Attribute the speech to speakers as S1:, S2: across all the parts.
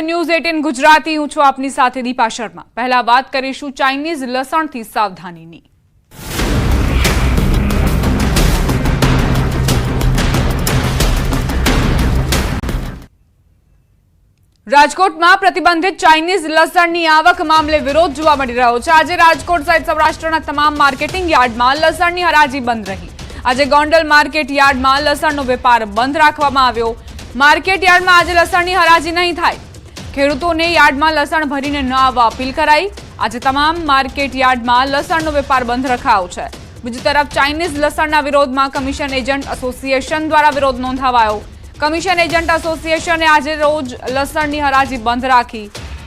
S1: છો news eighteen Gujarati. હું છું આપની સાથે દીપા શર્મા. પહેલા વાત કરીશું ચાઇનીઝ લસણથી સાવધાનીની. રાજકોટમાં પ્રતિબંધિત ચાઇનીઝ લસણની આવક મામલે વિરોધ જોવા મળી રહ્યો છે. આજે રાજકોટ સહિત સૌરાષ્ટ્રના તમામ માર્કેટિંગ યાર્ડમાં લસણની હરાજી બંધ રહી. આજે ગોંડલ માર્કેટ યાર્ડમાં લસણનો વેપાર બંધ રાખવામાં આવ્યો. માર્કેટ યાર્ડમાં આજે લસણની હરાજી નહીં થાય. ખેડૂતોને યાર્ડમાં લસણ ભરીને ન આવવા અપીલ કરાઈ. આજે તમામ માર્કેટ યાર્ડમાં લસણનો વેપાર બંધ રખાયો છે. બીજી તરફ ચાઇનીઝ લસણના વિરોધમાં કમિશન એજન્ટ એસોસિએશન દ્વારા વિરોધ નોંધાવાયો. કમિશન એજન્ટ એસોસિએશને આજે રોજ લસણની હરાજી બંધ રાખી.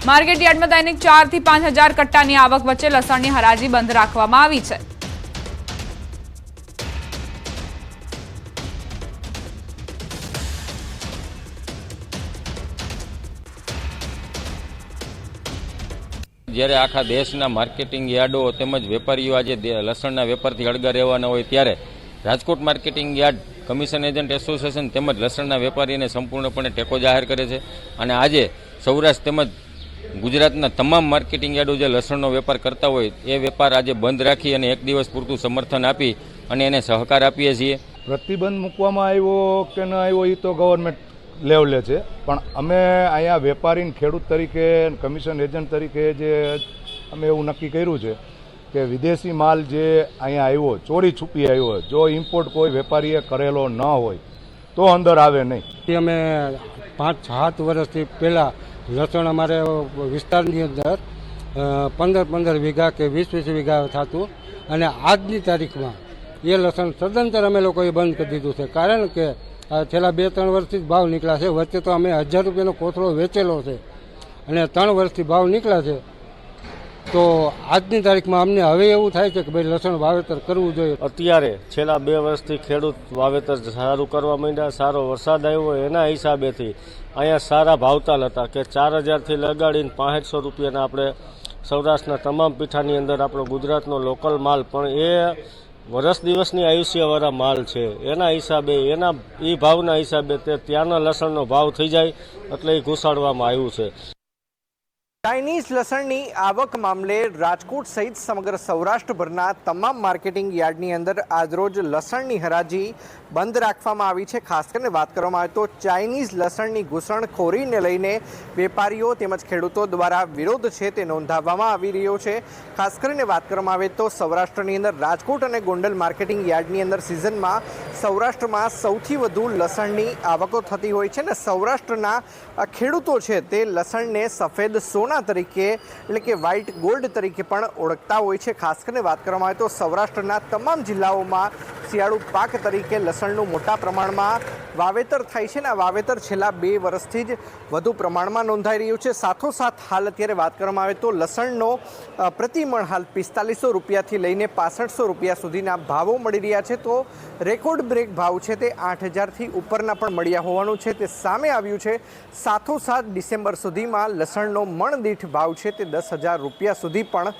S1: માર્કેટ યાર્ડમાં દૈનિક ચારથી પાંચ હજાર કટ્ટાની આવક વચ્ચે લસણની હરાજી બંધ રાખવામાં આવી છે.
S2: જ્યારે આખા દેશના માર્કેટિંગ યાર્ડો તેમજ વેપારીઓ આજે લસણના વેપારથી અળગા રહેવાના હોય ત્યારે Rajkot marketing yard commission agent association તેમજ લસણના વેપારીને સંપૂર્ણપણે ટેકો જાહેર કરે છે અને આજે સૌરાષ્ટ્ર તેમજ ગુજરાતના તમામ માર્કેટિંગ યાર્ડો જે લસણનો વેપાર કરતા હોય એ વેપાર આજે બંધ રાખી અને એક દિવસ પૂરતું સમર્થન આપી અને એને સહકાર આપીએ છીએ.
S3: પ્રતિબંધ મૂકવામાં આવ્યો કે ન આવ્યો એ તો ગવર્મેન્ટ લેવલે છે. પણ અમે અહીંયા વેપારી ખેડૂત તરીકે કમિશન એજન્ટ તરીકે જે અમે એવું નક્કી કર્યું છે કે વિદેશી માલ જે અહીંયા આવ્યો, ચોરી છુપી આવ્યો, જો ઇમ્પોર્ટ કોઈ વેપારીએ કરેલો ન હોય, તો અંદર આવે નહીં.
S4: અમે પાંચ સાત વર્ષથી પહેલાં લસણ અમારે વિસ્તારની અંદર પંદર પંદર વીઘા કે વીસ વીસ વીઘા થતું અને આજની તારીખમાં એ લસણ સદંતર અમે લોકોએ બંધ કરી દીધું છે. કારણ કે છેલ્લા બે, ત્રણ વર્ષથી જ ભાવ નીકળ્યા છે. વચ્ચે તો અમે હજાર રૂપિયાનો કોથળો વેચેલો છે અને ત્રણ વર્ષથી ભાવ નીકળ્યા છે. તો આજની તારીખમાં અમને હવે એવું થાય છે કે ભાઈ લસણ વાવેતર કરવું જોઈએ.
S5: અત્યારે છેલ્લા બે વર્ષથી ખેડૂત વાવેતર સારું કરવા માંડ્યા, સારો વરસાદ આવ્યો એના હિસાબેથી અહીંયા સારા ભાવતાલ હતા કે ચાર હજારથી લગાડીને પાંસઠસો રૂપિયાના આપણે સૌરાષ્ટ્રના તમામ પીઠાની અંદર આપણો ગુજરાતનો લોકલ માલ પણ એ વર્ષ દિવસની આયુષ્યવાળા માલ છે. એના હિસાબે, એના એ ભાવના હિસાબે તે ત્યાંના લસણનો ભાવ થઈ જાય એટલે એ ઘુસાડવામાં આવ્યું છે.
S6: ચાઇનીઝ લસણની આવક મામલે રાજકોટ સહિત સમગ્ર સૌરાષ્ટ્રભરના તમામ માર્કેટિંગ યાર્ડની અંદર આજરોજ લસણની હરાજી બંધ રાખવામાં આવી છે. ખાસ કરીને વાત કરવામાં આવે તો ચાઇનીઝ લસણની ઘૂસણખોરીને લઈને વેપારીઓ તેમજ ખેડૂતો દ્વારા વિરોધ છે તે નોંધાવવામાં આવી રહ્યો છે. ખાસ કરીને વાત કરવામાં આવે તો સૌરાષ્ટ્રની અંદર રાજકોટ અને ગોંડલ માર્કેટિંગ યાર્ડની અંદર સિઝનમાં સૌરાષ્ટ્રમાં સૌથી વધુ લસણની આવકો થતી હોય છે ને સૌરાષ્ટ્રના ખેડૂતો છે તે લસણને સફેદ સોના તરીકે એટલે કે વ્હાઇટ ગોલ્ડ તરીકે પણ ઓળખતા હોય છે. ખાસ કરીને વાત કરવામાં આવે તો સૌરાષ્ટ્રના તમામ જિલ્લાઓમાં શિયાળુ પાક તરીકે લસણનું મોટા પ્રમાણમાં વાવેતર થાય છે ને આ વાવેતર છેલ્લા બે વર્ષથી જ વધુ પ્રમાણમાં નોંધાઈ રહ્યું છે. સાથોસાથ હાલ અત્યારે વાત કરવામાં આવે તો લસણનો પ્રતિમણ હાલ પિસ્તાલીસો રૂપિયાથી લઈને પાસઠસો રૂપિયા સુધીના ભાવો મળી રહ્યા છે. તો રેકોર્ડ બ્રેક ભાવ છે તે આઠ હજારથી ઉપરના પણ મળ્યા હોવાનું છે. તે સામે આવ્યું છે. સાથોસાથ ડિસેમ્બર સુધીમાં લસણનો મણદીઠ ભાવ છે તે દસ હજાર રૂપિયા સુધી પણ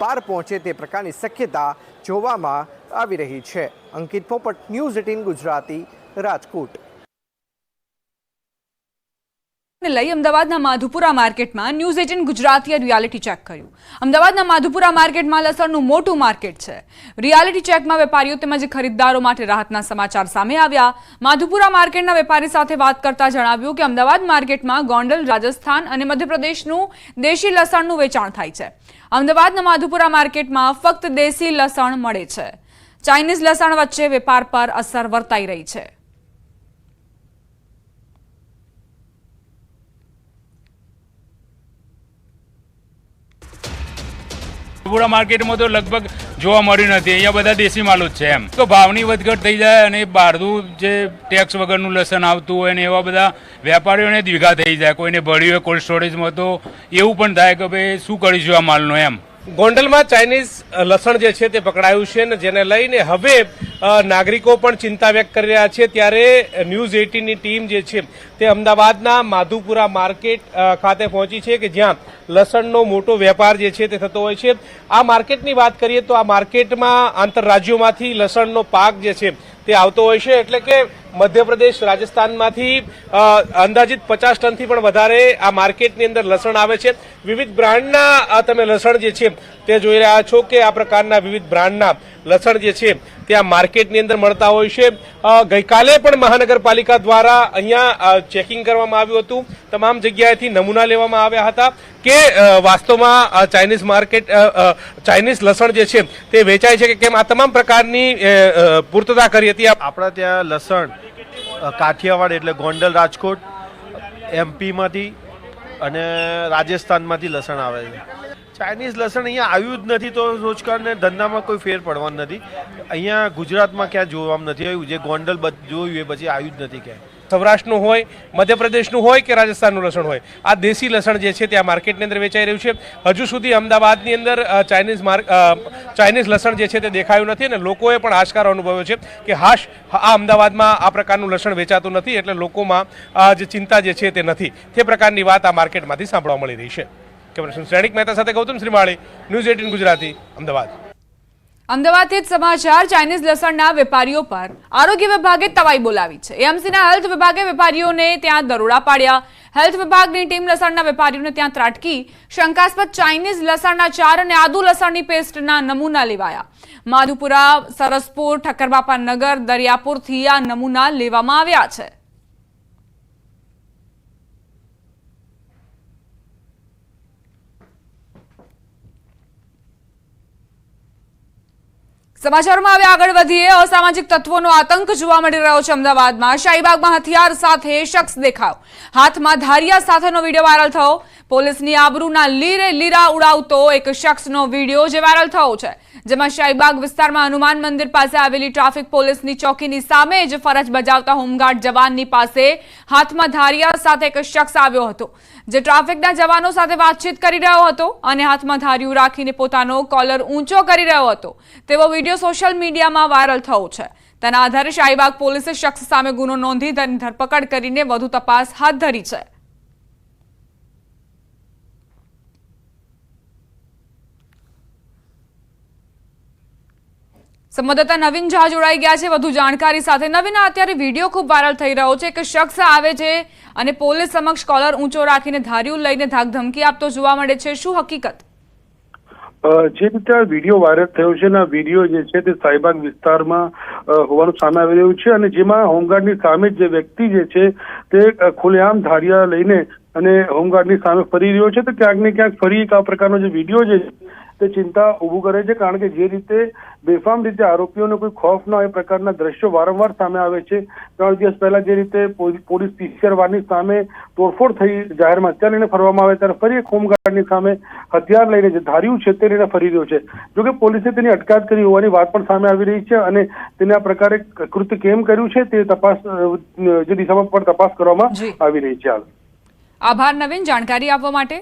S6: પાર પહોંચે તે પ્રકારની શક્યતા જોવામાં આવી રહી છે. અંકિત પોપટ, ન્યૂઝ એટીન ગુજરાતી, રાજકોટ.
S1: લઈ અમદાવાદના માધુપુરા માર્કેટમાં ન્યૂઝ એજન્ટ ગુજરાતીએ રિયાલિટી ચેક કર્યું. અમદાવાદના માધુપુરા માર્કેટમાં લસણનું મોટું માર્કેટ છે. રિયાલિટી ચેકમાં વેપારીઓ તેમજ ખરીદદારો માટે રાહતના સમાચાર સામે આવ્યા. માધુપુરા માર્કેટના વેપારી સાથે વાત કરતા જણાવ્યું કે અમદાવાદ માર્કેટમાં ગોંડલ, રાજસ્થાન અને મધ્યપ્રદેશનું દેશી લસણનું વેચાણ થાય છે. અમદાવાદના માધુપુરા માર્કેટમાં ફક્ત દેશી લસણ મળે છે. ચાઇનીઝ લસણ વચ્ચે વેપાર પર અસર વર્તાઈ રહી છે.
S7: પૂરા માર્કેટમાં તો લગભગ જોવા મળ્યું નથી. અહીંયા બધા દેશી માલ જ છે એમ. તો ભાવની વધઘટ થઈ જાય અને બહારનું જે ટેક્સ વગરનું લસણ આવતું હોય ને એવા બધા વેપારીઓને દ્વિઘા થઈ જાય. કોઈને ભળ્યું હોય કોલ્ડ સ્ટોરેજમાં તો એવું પણ થાય કે ભાઈ શું કરીશું આ માલનો એમ.
S8: ગોંડલમાં ચાઇનીઝ લસણ જે છે તે પકડાયું છે ને જેને લઈને હવે નાગરિકો પણ ચિંતા વ્યક્ત કરી રહ્યા છે. ત્યારે ન્યૂઝ એટીનની ટીમ જે છે તે અમદાવાદના માધુપુરા માર્કેટ ખાતે પહોંચી છે કે જ્યાં લસણનો મોટો વેપાર જે છે તે થતો હોય છે. આ માર્કેટની વાત કરીએ તો આ માર્કેટમાં આંતરરાજ્યોમાંથી લસણનો પાક જે છે તે આવતો હોય છે. એટલે કે મધ્યપ્રદેશ, રાજસ્થાનમાંથી અંદાજિત પચાસ ટનથી પણ વધારે આ માર્કેટની અંદર લસણ આવે છે. વિવિધ બ્રાન્ડના તમે લસણ જે છે તે જોઈ રહ્યા છો કે આ પ્રકારના વિવિધ બ્રાન્ડના લસણ જે છે, તે આ માર્કેટની અંદર મળતા હોય છે. ગઈકાલે પણ મહાનગરપાલિકા દ્વારા અહીંયા ચેકિંગ કરવામાં આવ્યું હતું. તમામ જગ્યાએથી નમૂના લેવામાં આવ્યા હતા કે વાસ્તવમાં ચાઇનીઝ માર્કેટ ચાઇનીઝ લસણ જે છે, તે વેચાય છે કે કેમ? આ તમામ પ્રકારની પૂર્તતા કરી હતી
S9: આપણા ત્યાં લસણ કાઠિયાવાડ એટલે ગોંડલ રાજકોટ એમપીમાંથી અને રાજસ્થાનમાંથી લસણ આવે છે. ચાઇનીઝ લસણ અહીંયા આવ્યું જ નથી તો રોજગારને ધંધામાં કોઈ ફેર પડવાનું નથી. અહીંયા ગુજરાતમાં ક્યાં જોવામાં નથી આવ્યું. જે ગોંડલ જોયું એ પછી આવ્યું જ નથી ક્યાંય.
S8: સૌરાષ્ટ્રનું હોય, મધ્યપ્રદેશનું હોય કે રાજસ્થાનનું લસણ હોય? આ દેશી લસણ જે છે તે આ માર્કેટની અંદર વેચાઈ રહ્યું છે. હજુ સુધી અમદાવાદની અંદર ચાઇનીઝ માર્ક ચાઇનીઝ લસણ જે છે તે દેખાયું નથી અને લોકોએ પણ હાશકારો અનુભવ્યો છે કે હાશ, આ અમદાવાદમાં આ પ્રકારનું લસણ વેચાતું નથી એટલે લોકોમાં જે ચિંતા જે છે તે નથી. તે પ્રકારની વાત આ માર્કેટમાંથી સાંભળવા મળી રહી છે. કેમેરા શ્રેણિક મહેતા સાથે ગૌતમ શ્રીમાળી, ન્યૂઝ એટીન ગુજરાતી, અમદાવાદ.
S1: અમદાવાદથી જ સમાચાર, ચાઇનીઝ લસણના વેપારીઓ પર આરોગ્ય વિભાગે તવાઈ બોલાવી છે. એએમસીના હેલ્થ વિભાગે વેપારીઓને ત્યાં દરોડા પાડ્યા. હેલ્થ વિભાગની ટીમ લસણના વેપારીઓને ત્યાં ત્રાટકી. શંકાસ્પદ ચાઇનીઝ લસણના ચાર અને આદુ લસણની પેસ્ટના નમૂના લેવાયા. માધુપુરા, સરસપુર, ઠક્કરબાપા નગર દરિયાપુરથી આ નમૂના લેવામાં આવ્યા છે. સમાચારોમાં હવે આગળ વધીએ. અસામાજિક તત્વોનો આતંક જોવા મળી રહ્યો છે અમદાવાદમાં. શાહીબાગમાં હથિયાર સાથે શખ્સ દેખાવ હાથમાં ધારિયા સાથેનો વીડિયો વાયરલ થયો. પોલીસની આબરૂના લીરે લીરા ઉડાવતો એક શખ્સનો વીડિયો જે વાયરલ થયો છે, જેમાં શાહીબાગ વિસ્તારમાં હનુમાન મંદિર પાસે આવેલી ટ્રાફિક પોલીસની ચોકીની સામે જ ફરજ બજાવતા હોમગાર્ડ જવાનની પાસે હાથમાં ધારિયા સાથે એક શખ્સ આવ્યો હતો, જે ટ્રાફિકના જવાનો સાથે વાતચીત કરી રહ્યો હતો અને હાથમાં ધાર્યું રાખીને પોતાનો કોલર ઊંચો કરી રહ્યો હતો. તેવો વીડિયો સોશિયલ મીડિયામાં વાયરલ થયો છે. તેના આધારે શાહીબાગ પોલીસે શખ્સ સામે ગુનો નોંધી તેની ધરપકડ કરીને વધુ તપાસ હાથ ધરી છે. સંવાદદાતા નવીન ઝા જોડાઈ ગયા છે. વધુ જાણકારી સાથે નવીન અત્યારે વીડિયો ખૂબ વાયરલ થઈ રહ્યો છે. કે શખ્સ આવે છે અને પોલીસ સમક્ષ કોલર ઊંચો રાખીને ધાર્યું લઈને ધાકધમકી આપતો જોવા મળે છે. શું હકીકત?
S10: જે રીતે આ વીડિયો વાયરલ થયો છે અને આ વીડિયો જે છે તે સાઈબાગ વિસ્તારમાં હોવાનું સામે આવી રહ્યું છે અને જેમાં હોમગાર્ડની સામે જે વ્યક્તિ જે છે તે ખુલ્લેઆમ ધારિયા લઈને અને હોમગાર્ડની સામે ફરી રહ્યો છે. તો ક્યાંક ને ક્યાંક ફરી એક આ પ્રકારનો જે વીડિયો જે છે તે ચિંતા ઊભું કરે છે કારણ કે જે રીતે બેફામ રીતે આરોપીઓને કોઈ ખોફ ન હોય પ્રકારના દ્રશ્યો વારંવાર સામે આવે છે. ત્રણ દિવસ પહેલા જે રીતે પોલીસ પીસીઆર વારની સામે તોડફોડ થઈ જાહેરમાં હત્યા લઈને ફરવામાં આવે ત્યારે ફરી એક હોમગાર્ડની સામે હથિયાર લઈને જે ધાર્યું છે તે લઈને ફરી રહ્યો છે. જોકે પોલીસે તેની અટકાયત કરી હોવાની વાત પણ સામે આવી રહી છે અને તેને આ પ્રકારે કૃત્ય કેમ કર્યું છે તે તપાસ જે દિશામાં પણ તપાસ કરવામાં આવી રહી છે હાલ.
S1: આભાર નવીન. જાણકારી આપવા માટે